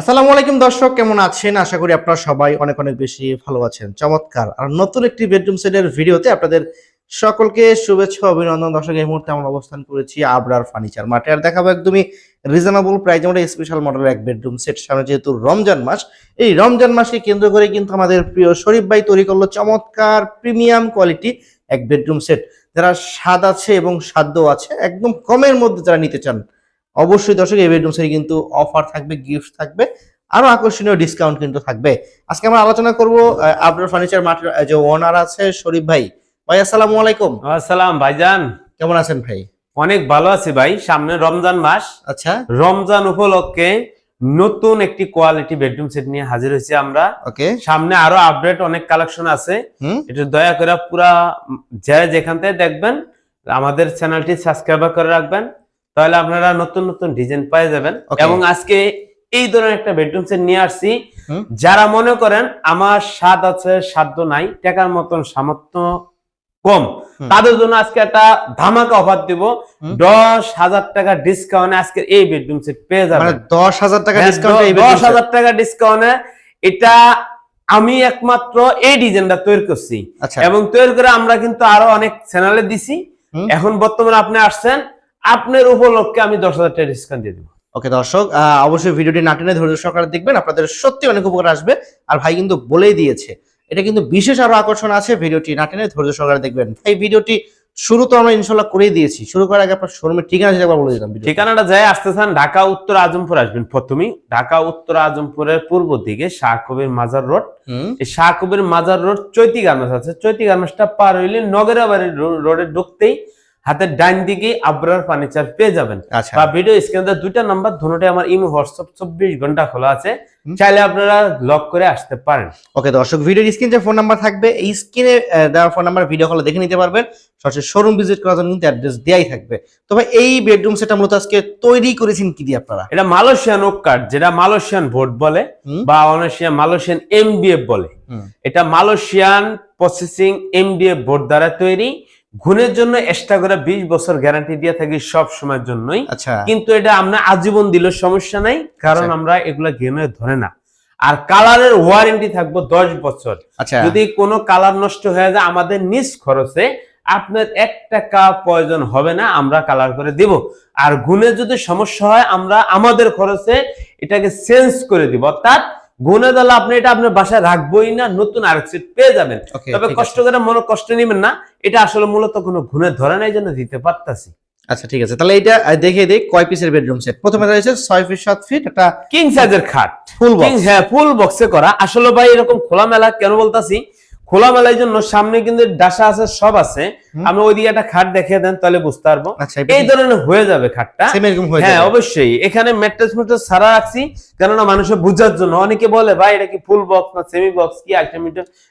আসসালামু আলাইকুম দর্শক, কেমন আছেন? আশা করি আপনারা সবাই অনেক অনেক বেশি ভালো আছেন। চমৎকার। আর নতুন একটি বেডরুম সেটের ভিডিওতে আপনাদের সকলকে শুভেচ্ছা, অভিনন্দন। দর্শক, এই মুহূর্তে আমরা অবস্থান করেছি আবরার ফার্নিচার মাঠে। আর দেখাবো একদমই রিজনেবল প্রাইস আমরা স্পেশাল মডেলের এক বেডরুম সেট। সামনে যেহেতু রমজান মাস, এই রমজান মাসকে কেন্দ্র করে কিন্তু আমাদের প্রিয় শরীফ ভাই তৈরি করল চমৎকার প্রিমিয়াম কোয়ালিটি এক বেডরুম সেট। যারা স্বাদ আছে এবং সাধ্য আছে, একদম কমের মধ্যে যারা নিতে চান অবশ্যই দর্শক এই বেডরুম সেটে কিন্তু অফার থাকবে গিফট থাকবে আরও আকর্ষণীয় ডিসকাউন্ট কিন্তু থাকবে। আজকে আমরা আলোচনা করব আপনার ফার্নিচার আহ, যে ওনার আছে শরীফ ভাই। ভাই আসসালামু আলাইকুম। আসসালাম ভাইজান। কেমন আছেন ভাই? অনেক ভালো আছি ভাই সামনে রমজান মাস। আচ্ছা। রমজান উপলক্ষে নতুন একটি কোয়ালিটি বেডরুম সেট নিয়ে হাজির হয়েছি আমরা। ওকে। সামনে আরও আপডেট অনেক কালেকশন আছে। একটু দয়া করে পুরা যে যেখান থেকে দেখবেন আমাদের চ্যানেলটি সাবস্ক্রাইব করে রাখবেন। তাহলে আপনারা নতুন নতুন ডিজাইন পেয়ে যাবেন। এবং আজকে এই ধরনের একটা বেডরুম সেট নিয়ে আসছি। যারা মনে করেন আমার স্বাদ আছে সাধ্য নাই টাকার মতন সামর্থ্য কম তাদের জন্য আজকে একটা ধামাকা অফার দিব। দশ হাজার টাকা ডিসকাউন্টে আজকে এই বেডরুম সেট পেয়ে মানে যাবেন দশ হাজার টাকা হ্যাঁ, দশ হাজার টাকা ডিসকাউন্টে এটা আমি একমাত্র এই ডিজাইনটা তৈরি করছি। আচ্ছা। এবং তৈরি করে আমরা কিন্তু আরও অনেক চ্যানেলে দিছি। এখন বর্তমানে আপনি আসছেন আপনার উপলক্ষে আমি দশ হাজার টাকা ডিসকাউন্ট দিয়ে দেবো। ওকে দর্শক অবশ্যই ভিডিওটি না টেনে ধৈর্য সহকারে দেখবেন আপনাদের সত্যি অনেক উপকার আসবে। আর ভাই কিন্তু বলেই দিয়েছে এটা কিন্তু বিশেষ আরও আকর্ষণ আছে ভিডিওটি না টেনে ধৈর্য সহকারে দেখবেন। এই ভিডিওটি শুরু তো আমরা ইনশাল্লাহ করেই দিয়েছি শুরু করার আগে আপনার শোরুমের ঠিকানা একবার বলে দিলাম ঠিকানাটা যায় আসতেছেন ঢাকা উত্তর আজমপুর আসবেন প্রথমেই। ঢাকা উত্তর আজমপুরের পূর্ব দিকে শাহ কবির মাজার রোড। এই শাহ কবির মাজার রোড চৈতি গার্মেন্টস আছে। চৈতি গার্মেন্টসটা পার হইলে নগরাবাড়ি রোডে ঢুকতেই হাতের ডাইন দিকে আবরার ফার্নিচার পেয়ে যাবেন। আচ্ছা। বা ভিডিও স্ক্রিনে দুইটা নাম্বার দুটোই আমার ইমো হোয়াটসঅ্যাপ চব্বিশ ঘণ্টা খোলা আছে। চাইলে আপনারা লক করে আসতে পারেন। ওকে দর্শক ভিডিওর স্ক্রিনে যে ফোন নাম্বার থাকবে এই স্ক্রিনে দেওয়া ফোন নাম্বার ভিডিও কলে দেখে নিতে পারবেন। সরাসরি শোরুম ভিজিট করার জন্য কিন্তু অ্যাড্রেস দেওয়াই থাকবে। তো ভাই এই বেডরুম সেটা মূলত আজকে তৈরি করেছেন কি দিয়ে আপনারা? এটা মালয়েশিয়ান ওক কার্ড যেটা মালয়েশিয়ান ভোট বলে বা মালয়েশিয়া মালয়েশিয়ান এমডিএফ বলে। এটা মালয়েশিয়ান প্রসেসিং এমডিএফ বোর্ড দ্বারা তৈরি। গুণের জন্য এক্সট্রা করে বিশ বছর গ্যারান্টি দিয়ে থাকি সব সময়ের জন্যই। আচ্ছা। কিন্তু এটা আমরা আজীবন দিলে সমস্যা নাই কারণ আচ্ছা। আমরা এগুলা গেমে ধরে না। আর কালারের ওয়ারেন্টি থাকব দশ বছর। আচ্ছা। যদি কোনো কালার নষ্ট হয়ে যায় আমাদের নিজ খরচে আপনার এক টাকা প্রয়োজন হবে না আমরা কালার করে দিব। আর গুণে যদি সমস্যা হয় আমরা আমাদের খরচে এটাকে চেঞ্জ করে দিব। অর্থাৎ গুণে দিলে আপনি এটা আপনার বাসায় রাখবোই না নতুন আরেক সিট পেয়ে যাবেন। তবে কষ্ট করে মনে কষ্ট নেবেন না এটা আসলে মূলত কোনো গুণে ধরে নাই জন্য দিতে পারতাছি। আচ্ছা ঠিক আছে। তাহলে এটা দেখিয়ে দিই কয় পিসের বেডরুম সেট প্রথমে রয়েছে ছয় ফিট সাত ফিট একটা কিং সাইজের খাট। ফুল বক্স হ্যাঁ ফুল বক্সে করা। আসলে ভাই এরকম খোলামেলা কেন বলতাছি? খোলামেলার জন্য সামনে কিন্তু ডাসা আছে সব আছে। আমি ওইদিকে একটা খাট দেখিয়ে দেন তাহলে বুঝতে পারব। আচ্ছা এই ধরনের হয়ে যাবে খাটটা। হয়ে হ্যাঁ অবশ্যই। এখানে ম্যাট্রেস ম্যাট্রেস সারা রাখছি কেননা মানুষের বোঝার জন্য। অনেকে বলে ভাই এটা কি ফুল বক্স না সেমি বক্স কি আইটেম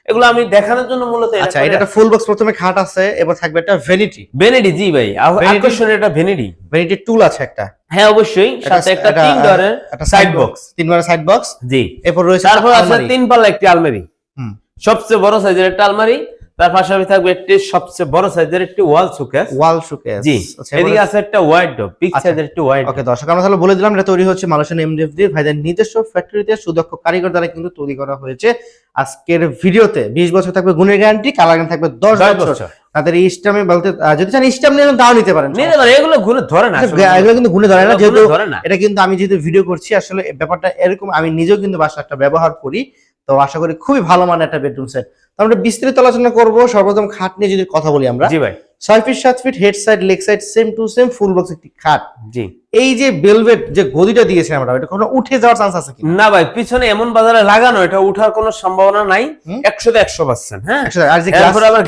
এগুলো আমি দেখানোর জন্য মূলত আচ্ছা এটা একটা ফুল বক্স প্রথমে খাট আছে এবার থাকবে একটা ভ্যানিটি ভেনিডি জি ভাই? আকর্ষণীয় এটা ভেনিডি ভ্যানিটি টুল আছে একটা। হ্যাঁ অবশ্যই। সাথে একটা তিন ডরের একটা সাইড বক্স তিন বারের সাইড বক্স জি। এরপর রয়েছে তারপর একটা আছে তিন পাল্লা একটি আলমারি। হুম। সবচেয়ে বড় সাইজের একটা আলমারি তার পাশাপাশি থাকবে একটি সবচেয়ে বড় সাইজের একটি ওয়াল শোকেস ওয়াল শোকেস জি আচ্ছা, এদিকে আছে একটা ওয়াইড ডোর বিগ আচ্ছা। সাইজের একটি ওয়াইড ওকে দর্শক আমরা তাহলে বলে দিলাম এটা তৈরি হচ্ছে মালয়েশিয়ান এমডিএফ দিয়ে ভাইদের নিজস্ব ফ্যাক্টরিতে সুদক্ষ কারিগর দ্বারা কিন্তু তৈরি করা হয়েছে। আজকের ভিডিওতে বিশ বছর থাকবে গুণের গ্যারান্টি কালার গ্যারান্টি থাকবে দশ দশ বছর। বছর। তাদের ইস্টামে বলতে যদি চান ইস্টাম নিয়ে দাও নিতে পারেন। নিতে পারে এগুলো ঘুরে ধরে না। আচ্ছা, এগুলো কিন্তু গুণে ধরে না যেহেতু এটা কিন্তু আমি যেহেতু ভিডিও করছি আসলে ব্যাপারটা এরকম আমি নিজেও কিন্তু বাসা একটা ব্যবহার করি। তো আশা করি খুবই ভালো মানের একটা বেডরুম সেট তো আমরা বিস্তারিত আলোচনা করব সর্বপ্রথম খাট নিয়ে যদি কথা বলি আমরা। জি ভাই। ছয় ফিট সাত feet head side leg side same to same full box একটি খাট। জি। এই যে বেলভেট যে গদিটা দিয়েছে আমরা এটা কোনো উঠে যাওয়ার চান্স আছে কি না ভাই পিছনে এমন বাজারে লাগানো এটা উঠার কোনো সম্ভাবনা নাই। হুম। একশোতে একশো পার্সেন্ট হ্যাঁ? আর যে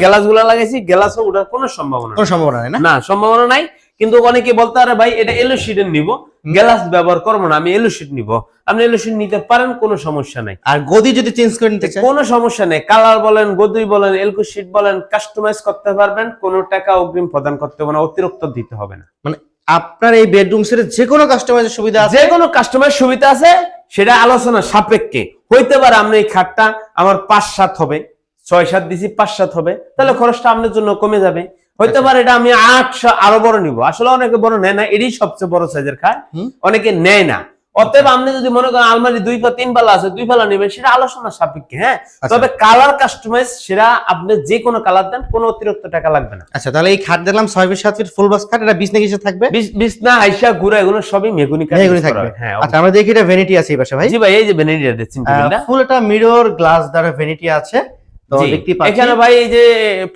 গ্লাসগুলা লাগাইছি গ্লাসও উঠার কোনো সম্ভাবনা কোনো সম্ভাবনা নেই না সম্ভাবনা নাই। কিন্তু অনেকে বলতে পারে ভাই এটা এলো শিটের নিব। গ্লাস ব্যবহার করব না আমি এলো শিট নিব। আপনি এলো শিট নিতে পারেন কোনো সমস্যা নাই। আর গদি যদি চেঞ্জ করে নিতে কোনো সমস্যা নেই। কালার বলেন গদুই বলেন এলকো শিট বলেন কাস্টমাইজ করতে পারবেন কোনো টাকা অগ্রিম প্রদান করতে হবে না অতিরিক্ত দিতে হবে না। মানে আপনার এই বেডরুম সেটের যে কোনো কাস্টমাইজের সুবিধা আছে? যে কোনো কাস্টমাইজ সুবিধা আছে সেটা আলোচনা সাপেক্ষে। হইতে পারে আপনি এই খাটটা আমার পাঁচ সাত হবে ছয় সাত দিছি পাঁচ সাত হবে তাহলে খরচটা আপনার জন্য কমে যাবে। হইতে আচ্ছা। পারে এটা আমি আটশো আরও বড় নিব। আসলে অনেকে বড় নেয় না এটাই সবচেয়ে বড় সাইজের খাট। অনেকে নেয় না। অতএব আপনি যদি মনে করেন আলমারি দুই পা তিন পাল্লা আছে দুই পালা নেবেন সেটা আলোচনা সাপেক্ষে হ্যাঁ? আচ্ছা। তবে কালার কাস্টমাইজ সেটা আপনি যে কোনো কালার দেন কোনো অতিরিক্ত টাকা লাগবে না। আচ্ছা তাহলে এই খাট দেখলাম ছয় ফিট সাত ফিট ফুল বক্স খাট এটা বিছনা কিসে থাকবে? বিছ- বিছনা আইসা গুড়া এগুলো সবই মেগুনি কাঠ করা থাকবে। হ্যাঁ। আচ্ছা আমরা দেখি এটা ভ্যানিটি আছে এই পাশে ভাই। জি ভাই এই যে ড্রেসিং টেবিলটা। ফুল এটা মিরর গ্লাস দ্বারা ভ্যানিটি আছে। তো দেখতে পাচ্ছি। এখানে ভাই এই যে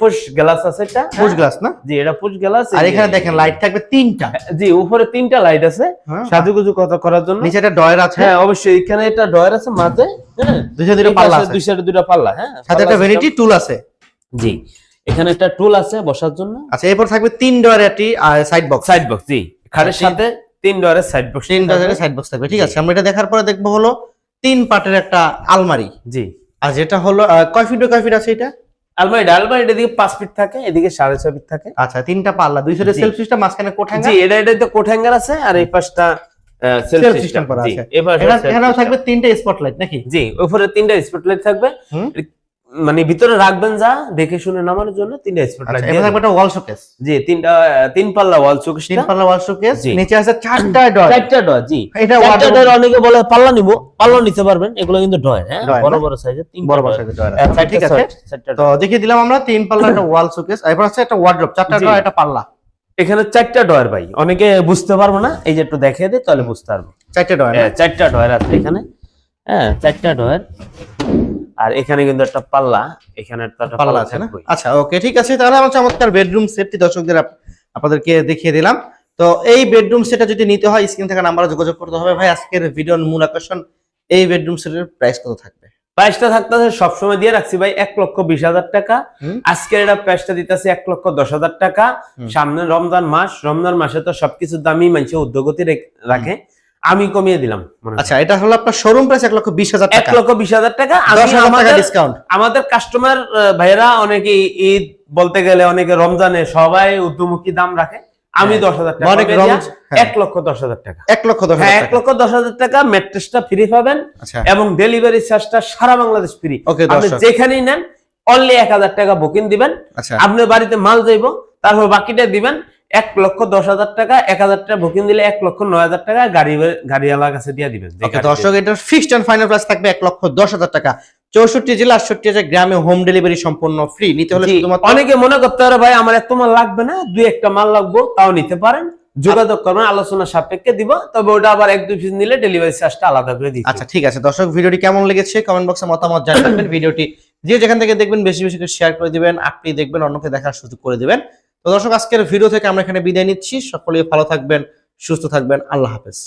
পুশ গ্লাস আছে এটা পুশ গ্লাস না? জি এটা পুশ গ্লাস আর এখানে দেখেন লাইট থাকবে তিনটা। জি উপরে তিনটা লাইট আছে হ্যাঁ। সাজুগুজু কথা করার জন্য? নিচে একটা ডয়ার আছে। হ্যাঁ অবশ্যই এখানে একটা ডয়ার আছে মাঝে হ্যাঁ? দুইটা দুইটা পাল্লা আছে দুইটা পাল্লা হ্যাঁ? সাথে একটা। ভ্যানিটি টুল আছে। জি এখানে একটা টুল আছে বসার জন্য। আচ্ছা এরপর থাকবে তিন ডয়ার একটি সাইড বক্স সাইড বক্স জি খাটের সাথে তিন ডয়ারের সাইড বক্স তিন ডয়ারের সাইড বক্স থাকবে ঠিক আছে। আমরা এটা দেখার পরে দেখব হলো তিন পার্টের একটা আলমারি। জি। আর যেটা হলো কয় ফিট কয় ফিট আছে এটা? আলমারিটা আলমারিটা এদিকে পাঁচ ফিট থাকে এদিকে সাড়ে ছয় ফিট থাকে। আচ্ছা তিনটা পাল্লা দুই সাইডে সেলফ সিস্টেম মাঝখানে কোঠাঙ্গা জি এটা এটাতে কোঠাঙ্গার আছে আর এই পাশটা সেলফ সিস্টেম করা আছে। এখানেও। থাকবে তিনটে স্পটলাইট নাকি? জি উপরে তিনটা স্পটলাইট থাকবে। মানে ভিতরে রাখবেন যা দেখে শুনে নামানোর জন্য তিনটা স্পটলাইট আচ্ছা থাকবে একটা ওয়াল শোকেস জি তিনটা তিন পাল্লা ওয়াল শোকেস তিন পাল্লা ওয়াল শোকেস নিচে আছে চারটা ডয়ার চারটা ডয় জি। এটা চারটা wardrobe- ডয়ের অনেকে বলে পাল্লা নিব পাল্লা নিতে পারবেন এগুলো কিন্তু ডয় হ্যাঁ? বড় বড় সাইজের তিন বড় বড় সাইজের ডয়ার আছে। ঠিক আছে। তো দেখিয়ে দিলাম আমরা তিন পাল্লা একটা ওয়াল শোকেস এরপর আছে একটা ওয়ার্ড্রপ চারটা জি। ডয়ার একটা পাল্লা। এখানে চারটা ডয়ের ভাই অনেকে বুঝতে পারব না এই যে একটু দেখিয়ে দিই তাহলে বুঝতে পারব। চারটা ডয়ার হ্যাঁ, চারটা ডয়ের আছে এখানে। হ্যাঁ চারটা ডয়ের আর এখানে কিন্তু একটা পাল্লা এখানে একটা পাল্লা আছে না? আচ্ছা ওকে ঠিক আছে। তাহলে আমার চমৎকার বেডরুম সেটটি দর্শকদের আপনাদেরকে দেখিয়ে দিলাম। তো এই বেডরুম সেটটা যদি নিতে হয় স্ক্রিন থেকে নাম্বারে যোগাযোগ করতে হবে। ভাই আজকের ভিডিওর মূল আকর্ষণ এই বেডরুম সেটের প্রাইস কত থাকবে? প্রাইসটা থাকতেছে সবসময় দিয়ে রাখছি ভাই এক লক্ষ বিশ হাজার টাকা। আজকের এটা প্রাইসটা দিতেছে এক লক্ষ দশ হাজার টাকা। সামনে রমজান মাস রমজান মাসে তো সবকিছুর দামই মানুষ উদ্যোগতি রাখে। আমি কমিয়ে দিলাম আচ্ছা এটা হলো আপনার শোরুম প্রাইস এক লক্ষ বিশ হাজার এক টাকা। লক্ষ বিশ হাজার টাকা ডিসকাউন্ট আমাদের কাস্টমার ভাইয়েরা অনেকে ঈদ বলতে গেলে অনেকে রমজানে সবাই উদ্যমুখী দাম রাখে আমি হ্যাঁ। দশ হাজার টাকা হ্যাঁ। এক লক্ষ দশ হাজার টাকা। এক লক্ষ দশ হ্যাঁ হাজার এক টাকা লক্ষ দশ হাজার টাকা ম্যাট্রেসটা ফ্রি পাবেন আচ্ছা। এবং ডেলিভারি চার্জটা সারা বাংলাদেশ ফ্রি আপনি যেখানেই নেন অনলি এক হাজার টাকা বুকিং দিবেন। আচ্ছা। আপনার বাড়িতে মাল যাইব তারপর বাকিটা দিবেন এক লক্ষ দশ হাজার টাকা এক হাজার টাকা বুকিং দিলে এক লক্ষ নয় হাজার টাকা গাড়ি গাড়িওয়ালার কাছে দিয়ে দিবেন। দর্শক এটার ফিক্সড এন্ড ফাইনাল প্রাইস থাকবে এক লক্ষ দশ হাজার টাকা। চৌষট্টি জেলা আটষট্টি হাজার গ্রামে হোম ডেলিভারি সম্পূর্ণ ফ্রি নিতে হলে অনেকে মনে করতে পারে ভাই আমার এত মাল লাগবে না দুই একটা মাল লাগবো তাও নিতে পারেন। যোগাযোগ করবেন আলোচনা সাপেক্ষে দিব তবে ওটা আবার এক দুই পিস নিলে ডেলিভারি চার্জটা আলাদা করে দিতে আচ্ছা ঠিক আছে। দর্শক ভিডিওটি কেমন লেগেছে কমেন্ট বক্সে মতামত জানাবেন ভিডিওটি যে যেখান থেকে দেখবেন বেশি বেশি করে শেয়ার করে দিবেন আপনি দেখবেন অন্যকে দেখার সুযোগ করে দিবেন। তো দর্শক, আজকের ভিডিও থেকে আমরা এখানে বিদায় নিচ্ছি। সকলে ভালো থাকবেন, সুস্থ থাকবেন। আল্লাহ হাফেজ।